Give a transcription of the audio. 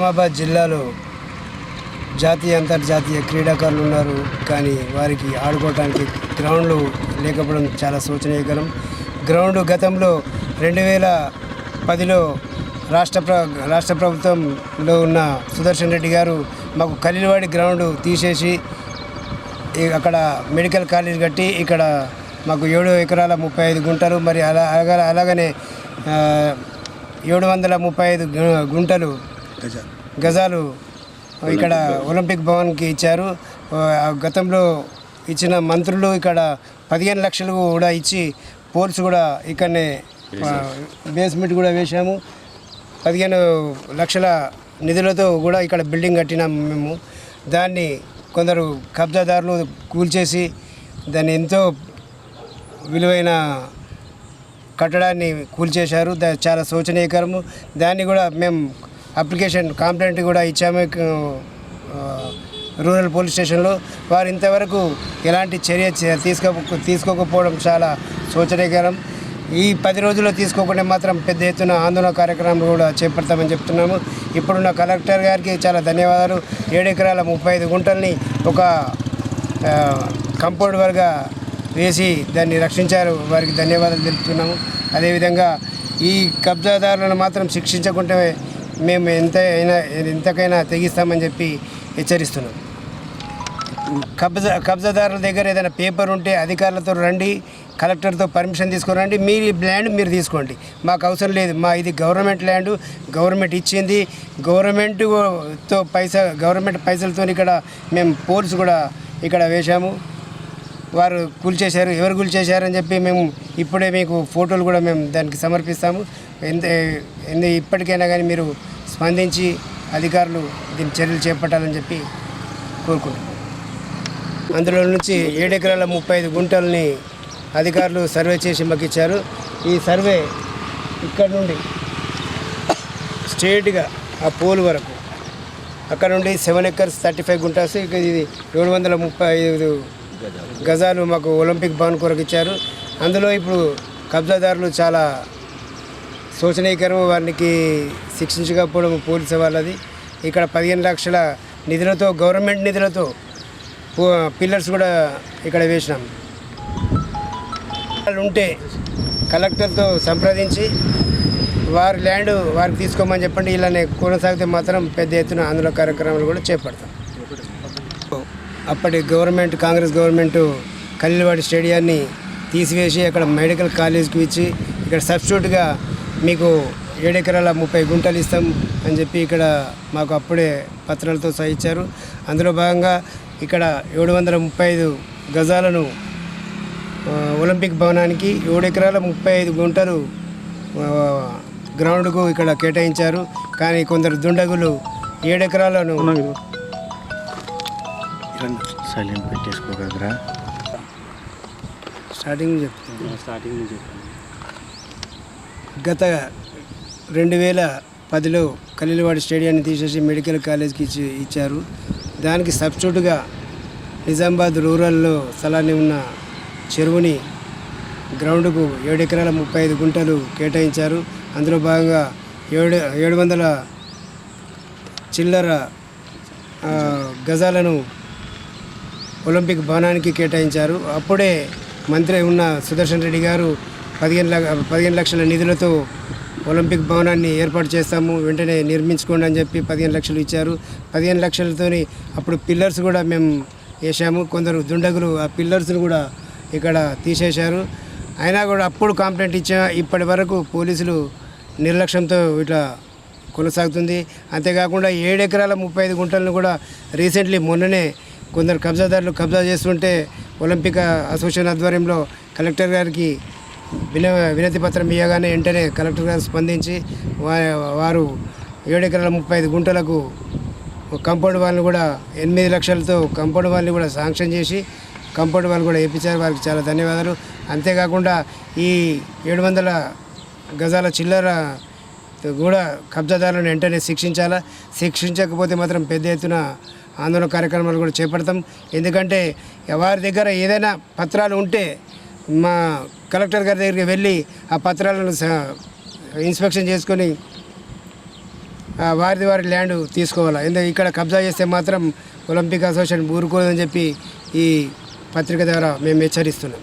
నిజామాబాద్ జిల్లాలో జాతీయ అంతర్జాతీయ క్రీడాకారులు ఉన్నారు. కానీ వారికి ఆడుకోవడానికి గ్రౌండ్లు లేకపోవడం చాలా శోచనీయకరం. గ్రౌండ్ గతంలో రెండు వేల పదిలో రాష్ట్ర ప్ర రాష్ట్ర ప్రభుత్వంలో ఉన్న సుదర్శన్ రెడ్డి గారు మాకు కలిలవాడి గ్రౌండ్ తీసేసి అక్కడ మెడికల్ కాలేజ్ కట్టి ఇక్కడ మాకు ఏడు ఎకరాల ముప్పై ఐదు గుంటలు మరి అలా అలాగనే ఏడు వందల ముప్పై ఐదు గుంటలు గజాలు ఇక్కడ ఒలింపిక్ భవన్కి ఇచ్చారు. గతంలో ఇచ్చిన మంత్రులు ఇక్కడ పదిహేను లక్షలు కూడా ఇచ్చి పోల్స్ కూడా ఇక్కడనే బేస్మెంట్ కూడా వేశాము. పదిహేను లక్షల నిధులతో కూడా ఇక్కడ బిల్డింగ్ కట్టినాం మేము. దాన్ని కొందరు కబ్జాదారులు కూల్చేసి దాన్ని ఎంతో విలువైన కట్టడాన్ని కూల్చేశారు. దా చాలా శోచనీయకరము. దాన్ని కూడా మేము అప్లికేషన్ కంప్లైంట్ కూడా ఇచ్చాము. రూరల్ పోలీస్ స్టేషన్లో. వారు ఇంతవరకు ఎలాంటి చర్య తీసుకో తీసుకోకపోవడం చాలా శోచనీయకరం ఈ పది రోజుల్లో తీసుకోకుండా మాత్రం పెద్ద ఎత్తున ఆందోళన కార్యక్రమం కూడా చేపడతామని చెప్తున్నాము. ఇప్పుడున్న కలెక్టర్ గారికి చాలా ధన్యవాదాలు. ఏడు ఎకరాల ముప్పై ఐదు గుంటల్ని ఒక కంపౌండ్ వర్గా వేసి దాన్ని రక్షించారు. వారికి ధన్యవాదాలు తెలుపుతున్నాము. అదేవిధంగా ఈ కబ్జాదారులను మాత్రం శిక్షించకుంటే మేము ఎంత అయినా ఎంతకైనా తెగిస్తామని చెప్పి హెచ్చరిస్తున్నాం. కబ్జా కబ్జాదారుల దగ్గర ఏదైనా పేపర్ ఉంటే అధికారులతో రండి కలెక్టర్తో పర్మిషన్ తీసుకుని రండి మీ ల్యాండ్ మీరు తీసుకోండి. మాకు అవసరం లేదు మా ఇది గవర్నమెంట్ ల్యాండ్ గవర్నమెంట్ ఇచ్చింది గవర్నమెంట్తో పైసా గవర్నమెంట్ పైసలతో ఇక్కడ మేము పోల్స్ కూడా ఇక్కడ వేశాము. వారు కూల్చేశారు ఎవరు కూల్చేశారని చెప్పి మేము ఇప్పుడే మీకు ఫోటోలు కూడా మేము దానికి సమర్పిస్తాము. ఎంత ఎంత ఇప్పటికైనా కానీ మీరు స్పందించి అధికారులు దీని చర్యలు చేపట్టాలని చెప్పి కోరుకుంటున్నాం. అందులో నుంచి ఏడు ఎకరాల ముప్పై ఐదు గుంటల్ని అధికారులు సర్వే చేసి మాకు ఇచ్చారు. ఈ సర్వే ఇక్కడ నుండి స్ట్రేట్గా ఆ పోల్ వరకు. అక్కడ నుండి seven acres thirty five guntas ఇక ఇది ఏడు వందల ముప్పై ఐదు గజాలు మాకు ఒలింపిక్ భవన్ కొరకు ఇచ్చారు అందులో ఇప్పుడు కబ్జాదారులు చాలా శోచనీయకరం వారికి శిక్షించకపోవడం పోలీసు వాళ్ళది. ఇక్కడ పదిహేను లక్షల నిధులతో గవర్నమెంట్ నిధులతో పిల్లర్స్ కూడా ఇక్కడ వేసినాం. వాళ్ళు ఉంటే కలెక్టర్తో సంప్రదించి వారి ల్యాండ్ వారికి తీసుకోమని చెప్పండి. ఇలానే కొనసాగితే మాత్రం పెద్ద ఎత్తున ఆందోళన కార్యక్రమాలు కూడా చేపడతాం. అప్పటి గవర్నమెంట్ కాంగ్రెస్ గవర్నమెంట్ కల్లివాడి స్టేడియాన్ని తీసివేసి అక్కడ మెడికల్ కాలేజ్కి ఇచ్చి ఇక్కడ సబ్స్టిట్యూట్గా మీకు ఏడెకరాల ముప్పై గుంటలు ఇస్తాం అని చెప్పి ఇక్కడ మాకు అప్పుడే పత్రాలతో సహించారు అందులో భాగంగా ఇక్కడ ఏడు వందల ముప్పై ఐదు గజాలను ఒలింపిక్ భవనానికి ఏడు ఎకరాల ముప్పై ఐదు గుంటలు గ్రౌండ్కు ఇక్కడ కేటాయించారు. కానీ కొందరు దుండగులు ఏడెకరాలను సైలెంట్ పెట్టేసుకోగలరా? స్టార్టింగ్ చెప్తాను. స్టార్టింగ్ నుంచి గత రెండు వేల పదిలో కలిలవాడి స్టేడియాన్ని తీసేసి మెడికల్ కాలేజ్కి ఇచ్చి ఇచ్చారు. దానికి సబ్స్టిట్యూట్గా నిజామాబాద్ రూరల్లో స్థలాన్ని ఉన్న చెరువుని గ్రౌండ్కు ఏడు ఎకరాల ముప్పై ఐదు గుంటలు కేటాయించారు. అందులో భాగంగా ఏడు ఏడు వందల చిల్లర గజాలను ఒలింపిక్ భవనానికి కేటాయించారు. అప్పుడే మంత్రి ఉన్న సుదర్శన్ రెడ్డి గారు పదిహేను లక్ష పదిహేను లక్షల నిధులతో ఒలింపిక్ భవనాన్ని ఏర్పాటు చేస్తాము వెంటనే నిర్మించుకోండి అని చెప్పి పదిహేను లక్షలు ఇచ్చారు. పదిహేను లక్షలతోని అప్పుడు పిల్లర్స్ కూడా మేము వేసాము కొందరు దుండగులు ఆ పిల్లర్స్ను కూడా ఇక్కడ తీసేశారు. అయినా కూడా అప్పుడు కాంప్లైంట్ ఇచ్చా ఇప్పటి వరకు పోలీసులు నిర్లక్ష్యంతో ఇట్లా కొనసాగుతుంది. అంతేకాకుండా ఏడు ఎకరాల ముప్పై ఐదు గుంటలను కూడా రీసెంట్లీ మొన్ననే కొందరు కబ్జాదారులు కబ్జా చేస్తుంటే ఒలింపిక్ అసోసియేషన్ ఆధ్వర్యంలో కలెక్టర్ గారికి విన వినతి పత్రం ఇవ్వగానే వెంటనే కలెక్టర్ గారు స్పందించి వారు ఏడు ఎకరాల ముప్పై ఐదు గుంటలకు కంపౌండ్ వాళ్ళని కూడా ఎనిమిది లక్షలతో కంపౌండ్ వాళ్ళని కూడా శాంక్షన్ చేసి కంపౌండ్ వాళ్ళు కూడా వేయించారు వారికి చాలా ధన్యవాదాలు. అంతేకాకుండా ఈ ఏడు వందల గజాల చిల్లర కూడా కబ్జాదారులను వెంటనే శిక్షించాలా? శిక్షించకపోతే మాత్రం పెద్ద ఎత్తున ఆందోళన కార్యక్రమాలు కూడా చేపడతాం. ఎందుకంటే వారి దగ్గర ఏదైనా పత్రాలు ఉంటే మా కలెక్టర్ గారి దగ్గరికి వెళ్ళి ఆ పత్రాలను ఇన్స్పెక్షన్ చేసుకొని వారిది వారి ల్యాండ్ తీసుకోవాలి. ఎందుకంటే ఇక్కడ కబ్జా చేస్తే మాత్రం ఒలింపిక్ అసోసియేషన్ ఊరుకోదని చెప్పి ఈ పత్రిక ద్వారా మేము హెచ్చరిస్తున్నాం.